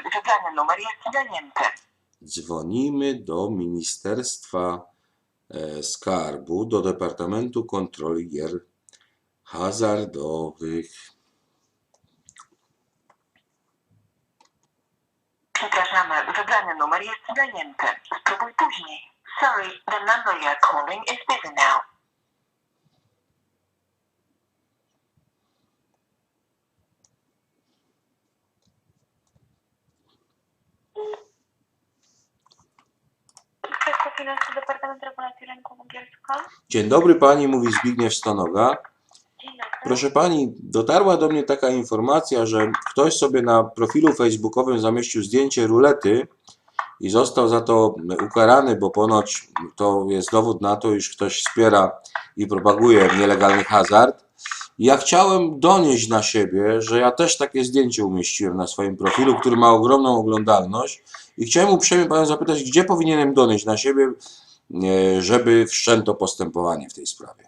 Wybrany numer jest zajęty. Dzwonimy do Ministerstwa e, Skarbu, do Departamentu Kontroli Gier Hazardowych. Przepraszamy, wybrany numer jest zajęty. Spróbuj później. Sorry, the number you're calling is busy now. Finansowa Departament Regulacji Rynku Węgierska. Dzień dobry pani, mówi Zbigniew Stanoga. Dzień dobry. Proszę pani, dotarła do mnie taka informacja, że ktoś sobie na profilu facebookowym zamieścił zdjęcie rulety i został za to ukarany, bo ponoć to jest dowód na to, iż ktoś wspiera i propaguje nielegalny hazard. Ja chciałem donieść na siebie, że ja też takie zdjęcie umieściłem na swoim profilu, który ma ogromną oglądalność i chciałem uprzejmie panią zapytać, gdzie powinienem donieść na siebie, e, żeby wszczęto postępowanie w tej sprawie.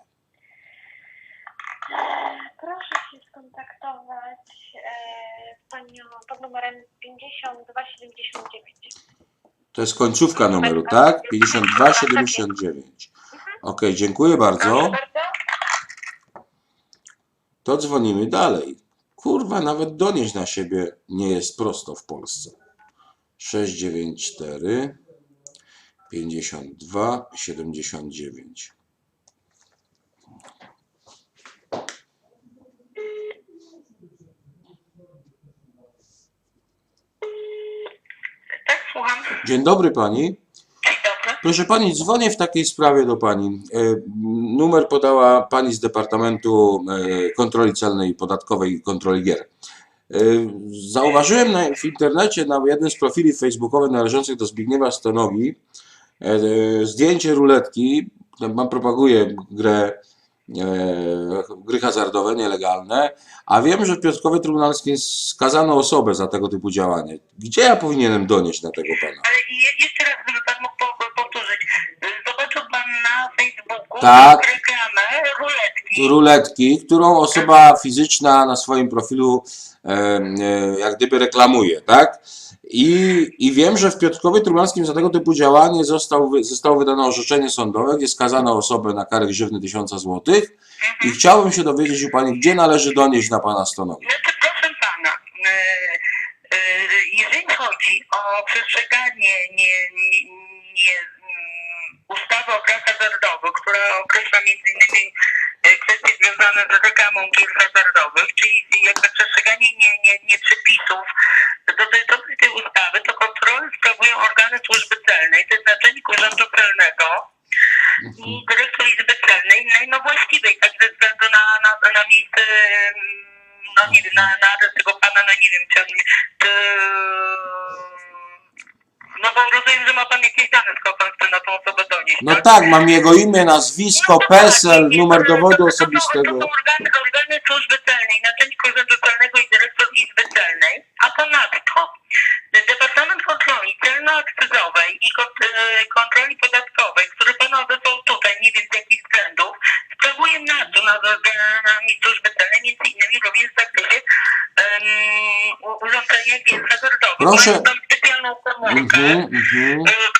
Proszę się skontaktować e, z panią pod numerem 5279. To jest końcówka numeru, tak? 5279. Ok, dziękuję bardzo. To dzwonimy dalej. Kurwa, nawet donieść na siebie nie jest prosto w Polsce. 694 52 79. Tak, słucham. Dzień dobry pani. Proszę pani, dzwonię w takiej sprawie do pani. E, Numer podała pani z Departamentu e, Kontroli Celnej i Podatkowej i Kontroli Gier. E, Zauważyłem na, w internecie na jednym z profili facebookowych należących do Zbigniewa Stonogi zdjęcie ruletki. Mam propaguję grę, gry hazardowe nielegalne, a wiem, że w Piotrkowie Trybunalskim skazano osobę za tego typu działanie. Gdzie ja powinienem donieść na tego pana? Ale je- jeszcze raz, gdyby pan mógł Tak. reklamę ruletki. ruletki, którą osoba fizyczna na swoim profilu e, e, jak gdyby reklamuje, tak? I, I wiem, że w Piotrkowie Trybunalskim za tego typu działanie został, zostało wydane orzeczenie sądowe, gdzie skazano osobę na karę grzywny 1000 zł. I chciałbym się dowiedzieć u Pani, gdzie należy donieść na Pana stanowisko. Znaczy, proszę pana, y, y, jeżeli chodzi o przestrzeganie nie, nie, nie, ustawy o grach hazardowych, która określa innymi y, kwestie związane z reklamą gier hazardowych, czyli jakby przestrzeganie nie, nie, nie przepisów dotyczących tej ustawy, to kontrolę sprawują organy służby celnej, to jest naczelnik urzędu celnego i dyrektor Izby Celnej, no, i no właściwej, tak ze względu na, na, na miejsce, mm, no nie wiem, na, na adres tego pana, no nie wiem, czy on, czy, no bo rozumiem, że ma pan jakieś dane, skoro pan chce na tą osobę No tak, mam jego imię, nazwisko, No PESEL, numer dowodu osobistego. To są organy, organy służby celnej, naczelnik urzędu celnego i dyrektor Izby Celnej, a ponadto Departament Kontroli Celno-Akcyzowej i e, Kontroli Podatkowej, który pan odesłał tutaj, nie wiem z jakich względów, sprawuje nadzór nad organami służby celnej, między innymi również w zakresie um, urządzenia gier hazardowych. Proszę. Tam specjalną komórkę, Mhm, mhm. e, która,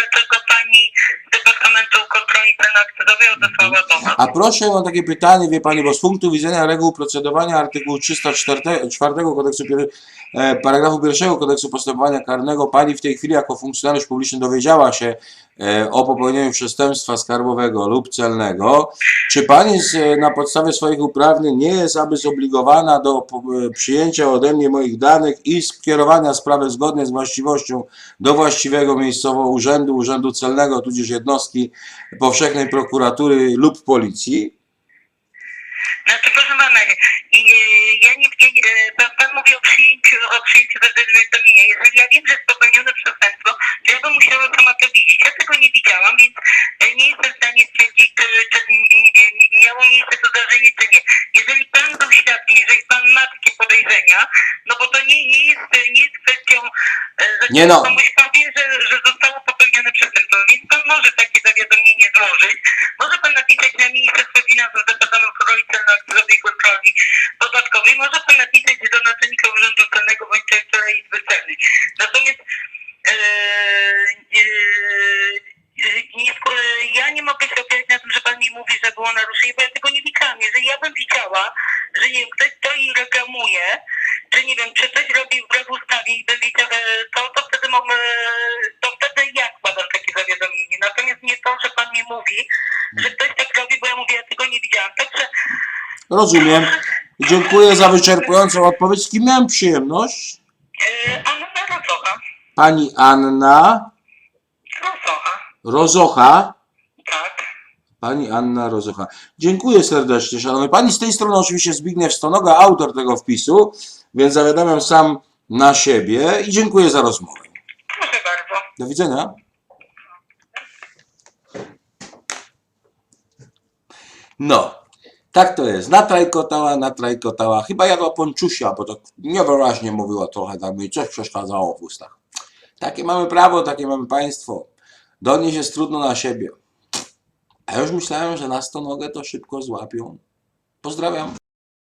dlaczego pani z Departamentu Kontroli Celno-Akcyzowej odesłała do nas. A proszę, mam takie pytanie, wie Pani, bo z punktu widzenia reguł procedowania artykułu 304 kodeksu, paragrafu pierwszego kodeksu postępowania karnego, Pani w tej chwili jako funkcjonariusz publiczny dowiedziała się e, o popełnieniu przestępstwa skarbowego lub celnego. Czy Pani e, na podstawie swoich uprawnień nie jest aby zobligowana do e, przyjęcia ode mnie moich danych i skierowania sprawy zgodnie z właściwością do właściwego miejscowo urzędu, urzędu celnego, tudzież jednostki powszechnej prokuratury lub policji? Znaczy, pana, i, e, ja nie, e, pan, pan mówi o przyjęciu, o przyjęciu zawiadomienia. Jeżeli ja wiem, że jest popełnione przestępstwo, to ja bym musiała sama to widzieć. Ja tego nie widziałam, więc e, nie jestem w stanie stwierdzić, czy, czy miało miejsce to zdarzenie, czy nie. Jeżeli pan był świadkiem, jeżeli pan ma takie podejrzenia, no bo to nie, nie, jest, nie jest kwestią, że Nie no. komuś powie, że, że zostało popełnione przestępstwo, więc pan może takie zawiadomienie złożyć. Może pan napisać na Ministerstwo Finansów, Departament Kontroli Celno-Akcyzowej i Kontroli Podatkowej, może pan napisać do naczelnika Urzędu Celnego bądź dyrektora Izby Celnej. Natomiast e, e, nie, ja nie mogę się opierać na tym, że pan mi mówi, że było naruszenie, bo ja tego nie widziałam. Jeżeli ja bym widziała, że nie wiem, ktoś stoi i reklamuje, czy nie wiem, czy coś robi wbrew ustawie i bym wiedziała to, to wtedy mogę, to wtedy ja składam takie zawiadomienie. Natomiast nie to, że pan mi mówi, że ktoś tak robi, bo ja mówię, ja tego nie widziałam. Także Rozumiem. Dziękuję za wyczerpującą odpowiedź. Z kim miałem przyjemność? e, Anna Rosocha. Pani Anna Rosocha, Rozocha. tak. Pani Anna Rozocha. Dziękuję serdecznie, szanowny pani. Z tej strony oczywiście Zbigniew Stonoga, autor tego wpisu, więc zawiadamiam sam na siebie i dziękuję za rozmowę. Proszę bardzo. Do widzenia. No, tak to jest. Natrajkotała, natrajkotała. Chyba jadła ponczusia, bo tak niewyraźnie mówiła trochę, tak mi coś przeszkadzało w ustach. Takie mamy prawo, takie mamy państwo. Donieść jest trudno na siebie. A już myślałem, że na stonogę to szybko złapią. Pozdrawiam.